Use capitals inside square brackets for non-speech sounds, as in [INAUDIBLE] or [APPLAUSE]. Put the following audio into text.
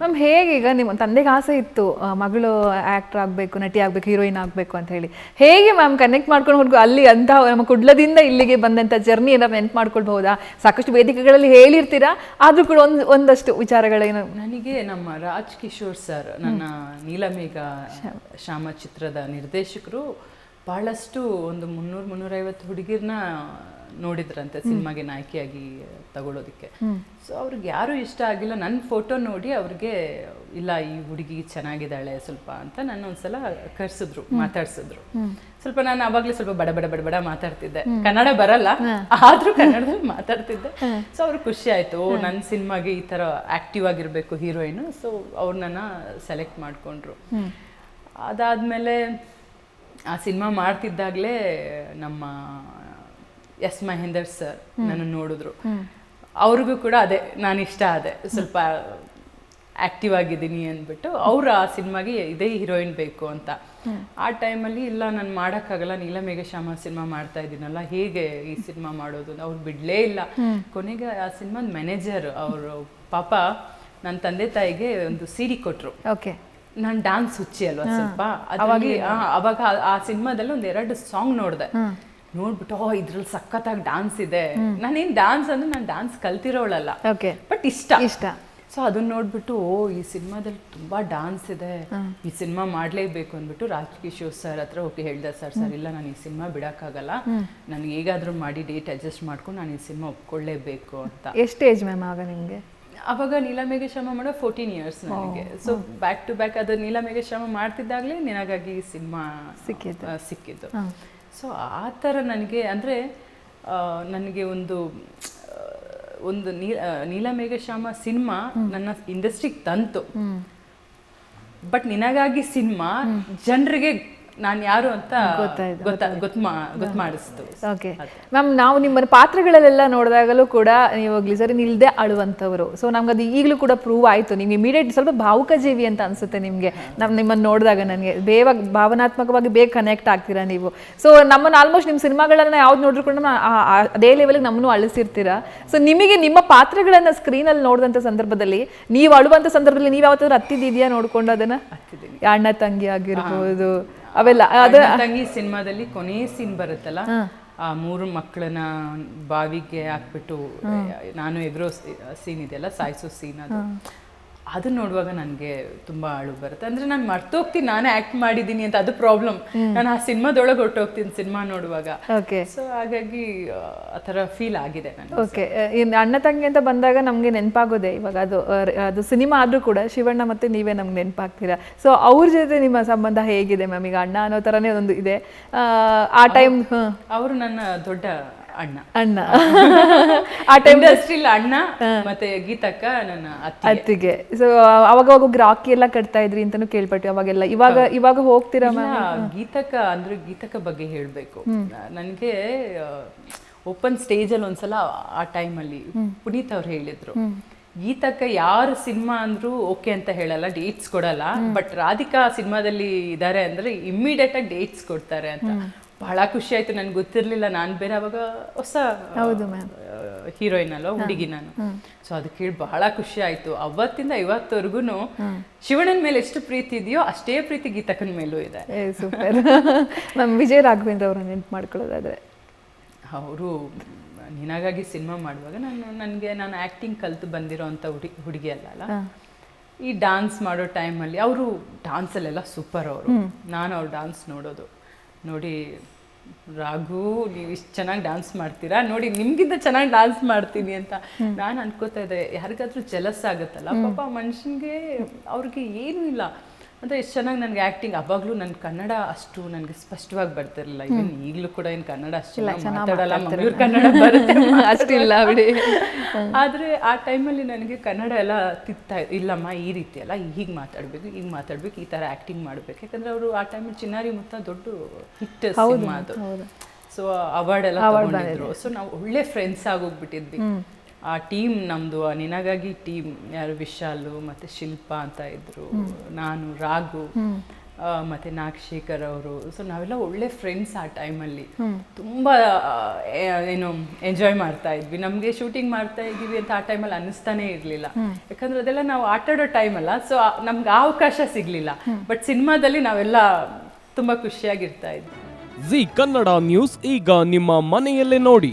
Ma'am ಹೇಗೆ ಈಗ ನಿಮ್ಮ ತಂದೆಗೆ ಆಸೆ ಇತ್ತು ಮಗಳು ಆ್ಯಕ್ಟರ್ ಆಗಬೇಕು ನಟಿ ಆಗಬೇಕು ಹೀರೋಯಿನ್ ಆಗಬೇಕು ಅಂತ ಹೇಳಿ. ಹೇಗೆ ಮ್ಯಾಮ್ ಕನೆಕ್ಟ್ ಮಾಡ್ಕೊಂಡು ಹೋಗ್ಬೇಕು ಅಲ್ಲಿ ಅಂತ ನಮ್ಮ ಕುಡ್ಲದಿಂದ ಇಲ್ಲಿಗೆ ಬಂದಂಥ ಜರ್ನಿ ಏನಾದ್ರು ನೆನ್ಪು ಮಾಡ್ಕೊಳ್ಬಹುದಾ? ಸಾಕಷ್ಟು ವೇದಿಕೆಗಳಲ್ಲಿ ಹೇಳಿರ್ತೀರಾ? ಆದರೂ ಕೂಡ ಒಂದು ಒಂದಷ್ಟು ವಿಚಾರಗಳೇನು? ನನಗೆ ನಮ್ಮ ರಾಜ್ ಕಿಶೋರ್ ಸರ್ ನನ್ನ ನೀಲಮೇಘ ಶ್ಯಾಮ. ಚಿತ್ರದ ನಿರ್ದೇಶಕರು ಬಹಳಷ್ಟು ಒಂದು ಮುನ್ನೂರು ಮುನ್ನೂರೈವತ್ತು ಹುಡುಗಿರ್ನ ನೋಡಿದ್ರಂತೆ ಸಿನಿಮಾಗೆ ನಾಯಕಿಯಾಗಿ ತಗೊಳ್ಳೋದಕ್ಕೆ. ಸೊ ಅವ್ರಿಗೆ ಯಾರು ಇಷ್ಟ ಆಗಿಲ್ಲ. ನನ್ನ ಫೋಟೋ ನೋಡಿ ಅವ್ರಿಗೆ ಇಲ್ಲ ಈ ಹುಡುಗಿ ಚೆನ್ನಾಗಿದ್ದಾಳೆ ಸ್ವಲ್ಪ ಅಂತ ನಾನು ಒಂದ್ಸಲ ಕರ್ಸಿದ್ರು ಮಾತಾಡ್ಸಿದ್ರು. ಸ್ವಲ್ಪ ನಾನು ಅವಾಗ್ಲೇ ಸ್ವಲ್ಪ ಬಡ ಬಡ ಬಡ ಬಡ ಮಾತಾಡ್ತಿದ್ದೆ. ಕನ್ನಡ ಬರಲ್ಲ. ಆದ್ರೂ ಕನ್ನಡದಲ್ಲಿ ಮಾತಾಡ್ತಿದ್ದೆ. ಸೊ ಅವ್ರಿಗೆ ಖುಷಿ ಆಯ್ತು. ಓ ನನ್ನ ಸಿನಿಮಾಗೆ ಈ ತರ ಆಕ್ಟಿವ್ ಆಗಿರ್ಬೇಕು ಹೀರೋಯಿನ್. ಸೊ ಅವ್ರು ನನ್ನ ಸೆಲೆಕ್ಟ್ ಮಾಡ್ಕೊಂಡ್ರು ಅದಾದ್ಮೇಲೆ ಆ ಸಿನಿಮಾ ಮಾಡ್ತಿದ್ದಾಗಲೇ ನಮ್ಮ ಎಸ್ ಮಹೇಂದರ್ ಸರ್ ನನ್ನ ನೋಡಿದ್ರು. ಅವ್ರಿಗೂ ಕೂಡ ಅದೇ ನಾನು ಇಷ್ಟ ಅದೇ. ಸ್ವಲ್ಪ ಆಕ್ಟಿವ್ ಆಗಿದ್ದೀನಿ ಅಂದ್ಬಿಟ್ಟು ಅವ್ರ ಆ ಸಿನಿಮಾಗೆ ಇದೇ ಹೀರೋಯಿನ್ ಬೇಕು ಅಂತ. ಆ ಟೈಮಲ್ಲಿ ಇಲ್ಲ ನಾನು ಮಾಡೋಕ್ಕಾಗಲ್ಲ ನೀಲ ಶ್ಯಾಮ ಸಿನಿಮಾ ಮಾಡ್ತಾ ಇದ್ದೀನಲ್ಲ ಹೇಗೆ ಈ ಸಿನಿಮಾ ಮಾಡೋದು? ಅವ್ರು ಬಿಡಲೇ ಇಲ್ಲ. ಕೊನೆಗೆ ಆ ಸಿನಿಮಾದ ಮ್ಯಾನೇಜರ್ ಅವರು ಪಾಪ ನನ್ನ ತಂದೆ ತಾಯಿಗೆ ಒಂದು ಸೀರಿ ಕೊಟ್ಟರು ಓಕೆ. ನಾನು ಡಾನ್ಸ್ ಹುಚ್ಚಿ ಅಲ್ವಾ ಸ್ವಲ್ಪ? ಅವಾಗ ಆ ಸಿನಿಮಾದಲ್ಲಿ ಒಂದು ಎರಡು ಸಾಂಗ್ ನೋಡ್ದೆ. ನೋಡ್ಬಿಟ್ಟು ಓ ಇದ್ರಲ್ಲಿ ಸಖತ್ತಾಗಿ ಡಾನ್ಸ್ ಇದೆ. ನಾನೇನ್ ಡಾನ್ಸ್ ಅಂದ್ರೆ ನಾನು ಡಾನ್ಸ್ ಕಲ್ತಿರೋಳಲ್ಲ. ಓಕೆ ಬಟ್ ಇಷ್ಟ. ಇಷ್ಟ. ಸೊ ಅದನ್ನ ನೋಡ್ಬಿಟ್ಟು ಓ ಈ ಸಿನಿಮಾದಲ್ಲಿ ತುಂಬಾ ಡಾನ್ಸ್ ಇದೆ. ಈ ಸಿನಿಮಾ ಮಾಡ್ಲೇಬೇಕು ಅಂದ್ಬಿಟ್ಟು ರಾಜ್ ಕಿಶೋರ್ ಸರ್ ಹತ್ರ ಹೋಗಿ ಹೇಳ್ದೆ ಸರ್ ಸರ್ ಇಲ್ಲ ನಾನು ಈ ಸಿನಿಮಾ ಬಿಡಕ್ಕಾಗಲ್ಲ. ನನಗೆ ಹೇಗಾದ್ರೂ ಮಾಡಿ ಡೇಟ್ ಅಡ್ಜಸ್ಟ್ ಮಾಡ್ಕೊಂಡು ನಾನು ಈ ಸಿನಿಮಾ ಒಪ್ಕೊಳ್ಳೇಬೇಕು ಅಂತ. ಎಷ್ಟು ಏಜ್ ಮ್ಯಾಮ್ ಆಗ ನಿಮಗೆ? ಅವಾಗ ನೀಲಮೇಘ ಶ್ರಮ ಮಾಡೋ ಫೋರ್ಟೀನ್ ಇಯರ್ಸ್ ನನಗೆ. ಸೊ ಬ್ಯಾಕ್ ಟು ಬ್ಯಾಕ್ ಅದು ನೀಲಮೇಘ ಶ್ರಮ ಮಾಡ್ತಿದ್ದಾಗಲೇ ನಿನಗಾಗಿ ಸಿನಿಮಾ ಸಿಕ್ಕಿದ್ದು. ಸಿಕ್ಕಿದ್ದು. ಸೊ ಆ ಥರ ನನಗೆ ಅಂದರೆ ನನಗೆ ಒಂದು ಒಂದು ನೀ ಶ್ಯಾಮ ಸಿನಿಮಾ ನನ್ನ ಇಂಡಸ್ಟ್ರಿಗೆ ತಂತು. ಬಟ್ ನಿನಗಾಗಿ ಸಿನಿಮಾ ಜನರಿಗೆ ನಾನು ಯಾರು ಅಂತ ಗೊತ್ತಾ ಮಾಡಿಸ್ತು ಓಕೆ ಮ್ಯಾಮ್ ನಾವು ನಿಮ್ಮ ಪಾತ್ರಗಳಲ್ಲೆಲ್ಲ ನೋಡಿದಾಗಲೂ ಕೂಡ ನೀವು ಗ್ಲಿಸರಿನ್ ಇಲ್ಲದೆ ಅಳುವಂಥವ್ರು ಸೊ ನಮ್ಗೆ ಅದು ಈಗಲೂ ಕೂಡ ಪ್ರೂವ್ ಆಯಿತು. ನೀವು ಇಮಿಡಿಯೇಟ್ ಸ್ವಲ್ಪ ಭಾವುಕ ಜೀವಿ ಅಂತ ಅನ್ಸುತ್ತೆ ನಿಮಗೆ. ನಾವು ನಿಮ್ಮನ್ನು ನೋಡಿದಾಗ ನನಗೆ. ಬೇಗ ಭಾವನಾತ್ಮಕವಾಗಿ ಬೇಗ ಕನೆಕ್ಟ್ ಆಗ್ತೀರಾ ನೀವು? ಸೊ ನಮ್ಮನ್ನು ಆಲ್ಮೋಸ್ಟ್ ನಿಮ್ಮ ಸಿನಿಮಾಗಳನ್ನ ಯಾವ್ದು ನೋಡಿದ್ರು ಕೂಡ ಅದೇ ಲೆವೆಲ್ಗೆ ನಮ್ಮನ್ನು ಅಳಿಸಿರ್ತೀರಾ? ಸೊ ನಿಮಗೆ ನಿಮ್ಮ ಪಾತ್ರಗಳನ್ನು ಸ್ಕ್ರೀನಲ್ಲಿ ನೋಡಿದಂಥ ಸಂದರ್ಭದಲ್ಲಿ ನೀವು ಅಳುವಂಥ ಸಂದರ್ಭದಲ್ಲಿ ನೀವು ಯಾವತ್ತಾದ್ರೂ ಹತ್ತಿದ್ದೀಯಾ ನೋಡ್ಕೊಂಡು ಅದನ್ನ. ಅಣ್ಣ ತಂಗಿ ಆಗಿರ್ಬೋದು. ಅವೆಲ್ಲ ಅದು ತಂಗಿ ಸಿನಿಮಾದಲ್ಲಿ ಕೊನೆ ಸೀನ್ ಬರುತ್ತಲ್ಲ ಆ ಮೂರು ಮಕ್ಕಳನ್ನ ಬಾವಿಗೆ ಹಾಕ್ಬಿಟ್ಟು ನಾನು ಎದುರೋ ಸೀನ್ ಇದೆಯಲ್ಲ ಸಾಯಿಸೋ ಸೀನ್ ಅದು. ಅದನ್ನ ನೋಡುವಾಗ ನನಗೆ ತುಂಬಾ ಅಳು ಬರುತ್ತೆ. ಅಂದ್ರೆ ನಾನು ಮರ್ತೋಗ್ತೀನಿ ನಾನೇ ಆಕ್ಟ್ ಮಾಡಿದ್ದೀನಿ ಅಂತ ಅದು ಪ್ರಾಬ್ಲಮ್ ನಾನು ಆ ಸಿನಿಮಾದೊಳಗೆ ಹೊರಟೋಗ್ತೀನಿ ಸಿನಿಮಾ ನೋಡುವಾಗ. ಓಕೆ ಸೊ ಹಾಗಾಗಿ ಆ, ಥರ ಫೀಲ್ ಆಗಿದೆ ನನಗೆ. ಓಕೆ ಅಣ್ಣ ತಂಗಿ ಅಂತ ಬಂದಾಗ ನಮಗೆ ನೆನಪಾಗೋದೆ ಇವಾಗ ಅದು ಅದು ಸಿನಿಮಾ ಆದರೂ ಕೂಡ ಶಿವಣ್ಣ ಮತ್ತೆ ನೀವೇ ನಮ್ಗೆ ನೆನಪಾಗ್ತೀರಾ? ಸೊ ಅವ್ರ ಜೊತೆ ನಿಮ್ಮ ಸಂಬಂಧ ಹೇಗಿದೆ ಮ್ಯಾಮ್? ಈಗ ಅಣ್ಣ ಅನ್ನೋ ಥರನೇ ಒಂದು ಇದೆ. ಆ ಟೈಮ್ ಅವರು ನನ್ನ ದೊಡ್ಡ ಅಣ್ಣ. ಅಣ್ಣ. ಆ ಟೈಮ್ ಇಂಡಸ್ಟ್ರಿಲ್ ಅಣ್ಣ ಮತ್ತೆ ಗೀತಕ್ಕ ನನ್ನ ಅತ್ತೆ ಅತ್ತಿಗೆ. ಸೊ ಅವಾಗ ರಾಕಿ ಎಲ್ಲ ಕಟ್ತಾ ಇದ್ರಿ ಅಂತಾನು ಕೇಳ್ಪಟ್ವಿ ಅವಾಗೆಲ್ಲ. ಇವಾಗ ಇವಾಗ ಹೋಗ್ತೀರಾ ಗೀತಕ ಗೀತಕ್ಕ ಅಂದ್ರೆ ಗೀತಕ್ಕ ಬಗ್ಗೆ ಹೇಳ್ಬೇಕು. ನನಗೆ ಓಪನ್ ಸ್ಟೇಜ್ ಅಲ್ಲಿ ಒಂದ್ಸಲ ಆ ಟೈಮಲ್ಲಿ ಪುನೀತ್ ಅವ್ರು ಹೇಳಿದ್ರು. ಗೀತಕ್ಕ ಯಾರು ಸಿನಿಮಾ ಅಂದ್ರೂ ಓಕೆ ಅಂತ ಹೇಳಲ್ಲ ಡೇಟ್ಸ್ ಕೊಡಲ್ಲ. ಬಟ್ ರಾಧಿಕಾ ಸಿನಿಮಾದಲ್ಲಿ ಇದಾರೆ ಅಂದ್ರೆ ಇಮ್ಮಿಡಿಯೇಟ್ ಆಗಿ ಡೇಟ್ಸ್ ಕೊಡ್ತಾರೆ ಅಂತ. ಬಹಳ ಖುಷಿ ಆಯ್ತು. ನನ್ಗೆ ಗೊತ್ತಿರಲಿಲ್ಲ. ನಾನು ಬೇರೆ ಅವಾಗ ಹೊಸ ಹೌದು ಮ್ಯಾಮ್ ಹೀರೋಯಿನ್ ಅಲ್ವಾ ಹುಡುಗಿ ನಾನು. ಸೊ ಅದಕ್ಕೆ ಕೇಳಿ ಬಹಳ ಖುಷಿ ಆಯ್ತು. ಅವತ್ತಿಂದ ಇವತ್ತವರೆಗೂ ಶಿವಣ್ಣನ ಮೇಲೆ ಎಷ್ಟು ಪ್ರೀತಿ ಇದೆಯೋ ಅಷ್ಟೇ ಪ್ರೀತಿ ಗೀತಕನ ಮೇಲೂ ಇದೆ. ಸೂಪರ್ ಮ್ಯಾಮ್ [LAUGHS] ವಿಜಯ್ ರಾಘವೇಂದ್ರ ಅವರು ನೆನ್ಪು ಮಾಡ್ಕೊಳ್ಳೋದಾದ್ರೆ. ಅವರು ನಿನಗಾಗಿ ಸಿನಿಮಾ ಮಾಡುವಾಗ ನಾನು ನನಗೆ ನಾನು ಆ್ಯಕ್ಟಿಂಗ್ ಕಲ್ತು ಬಂದಿರೋ ಅಂಥ ಹುಡುಗಿ ಹುಡುಗಿ ಅಲ್ಲ ಅಲ್ಲ? ಈ ಡಾನ್ಸ್ ಮಾಡೋ ಟೈಮಲ್ಲಿ ಅವರು ಡಾನ್ಸಲ್ಲೆಲ್ಲ ಸೂಪರ್ ಅವರು. ನಾನು ಅವ್ರ ಡಾನ್ಸ್ ನೋಡೋದು. ನೋಡಿ ರಾಘು ನೀವು ಇಷ್ಟು ಚೆನ್ನಾಗಿ ಡಾನ್ಸ್ ಮಾಡ್ತೀರಾ? ನೋಡಿ ನಿಮ್ಗಿಂತ ಚೆನ್ನಾಗಿ ಡಾನ್ಸ್ ಮಾಡ್ತೀನಿ ಅಂತ ನಾನು ಅನ್ಕೋತಾ ಇದ್ದೆ. ಯಾರಿಗಾದ್ರೂ ಜಲಸ್ ಆಗುತ್ತಲ್ಲ? ಪಾಪ ಮನುಷ್ಯನಿಗೆ ಅವ್ರಿಗೆ ಏನೂ ಇಲ್ಲ. ಅಂದರೆ ಎಷ್ಟು ಚೆನ್ನಾಗಿ ನನಗೆ ಆ್ಯಕ್ಟಿಂಗ್ ಅವಾಗಲೂ ನನ್ನ ಕನ್ನಡ ಅಷ್ಟು ನನಗೆ ಸ್ಪಷ್ಟವಾಗಿ ಬರ್ತಿರಲಿಲ್ಲ. ಇವನ್ ಈಗಲೂ ಕೂಡ ಏನು ಕನ್ನಡ ಅಷ್ಟು ಮಾತಾಡಲ್ಲ ಮಂಗಳೂರು ಕನ್ನಡ ಬರುತ್ತೆ [LAUGHS] ಅಷ್ಟಿಲ್ಲ ಬಿಡಿ. ಆದರೆ ಆ ಟೈಮಲ್ಲಿ ನನಗೆ ಕನ್ನಡ ಎಲ್ಲ ತಿಕ್ತಾ ಇಲ್ಲಮ್ಮ ಈ ರೀತಿ ಅಲ್ಲ ಹೀಗೆ ಮಾತಾಡಬೇಕು ಹೀಗೆ ಮಾತಾಡಬೇಕು ಈ ಥರ ಆ್ಯಕ್ಟಿಂಗ್ ಮಾಡಬೇಕು. ಯಾಕಂದರೆ ಅವರು ಆ ಟೈಮಲ್ಲಿ ಚಿನ್ನಾರಿ ಮುತ್ತ ದೊಡ್ಡ ಹಿಟ್ ಸಿನಿಮಾ ಅದು. ಸೊ ಅವಾರ್ಡ್ ಎಲ್ಲ ತಗೊಂಡಿದ್ರು. ಸೊ ನಾವು ಒಳ್ಳೆ ಫ್ರೆಂಡ್ಸ್ ಆಗೋಗ್ಬಿಟ್ಟಿದ್ವಿ ಆ ಟೀಮ್ ನಮ್ದು ಆ ನಿನಗಾಗಿ ಟೀಮ್ ಯಾರು ವಿಶಾಲು ಮತ್ತೆ ಶಿಲ್ಪ ಅಂತ ಇದ್ರು ನಾನು ರಾಘು ಆ, ಮತ್ತೆ ನಾಗಶೇಖರ್ ಅವರು. ಸೊ ನಾವೆಲ್ಲ ಒಳ್ಳೆ ಫ್ರೆಂಡ್ಸ್ ಆ ಟೈಮಲ್ಲಿ ತುಂಬ ಏನು ಎಂಜಾಯ್ ಮಾಡ್ತಾ ಇದ್ವಿ. ನಮಗೆ ಶೂಟಿಂಗ್ ಮಾಡ್ತಾ ಇದ್ದೀವಿ ಅಂತ ಆ ಟೈಮಲ್ಲಿ ಅನ್ನಿಸ್ತಾನೆ ಇರಲಿಲ್ಲ. ಯಾಕಂದ್ರೆ ಅದೆಲ್ಲ ನಾವು ಆಟಾಡೋ ಟೈಮ್ ಅಲ್ಲ. ಸೊ ನಮ್ಗೆ ಆ ಅವಕಾಶ ಸಿಗಲಿಲ್ಲ. ಬಟ್ ಸಿನಿಮಾದಲ್ಲಿ ನಾವೆಲ್ಲ ತುಂಬ ಖುಷಿಯಾಗಿರ್ತಾ ಇದ್ವಿ. ಜಿ ಕನ್ನಡ ನ್ಯೂಸ್ ಈಗ ನಿಮ್ಮ ಮನೆಯಲ್ಲೇ ನೋಡಿ.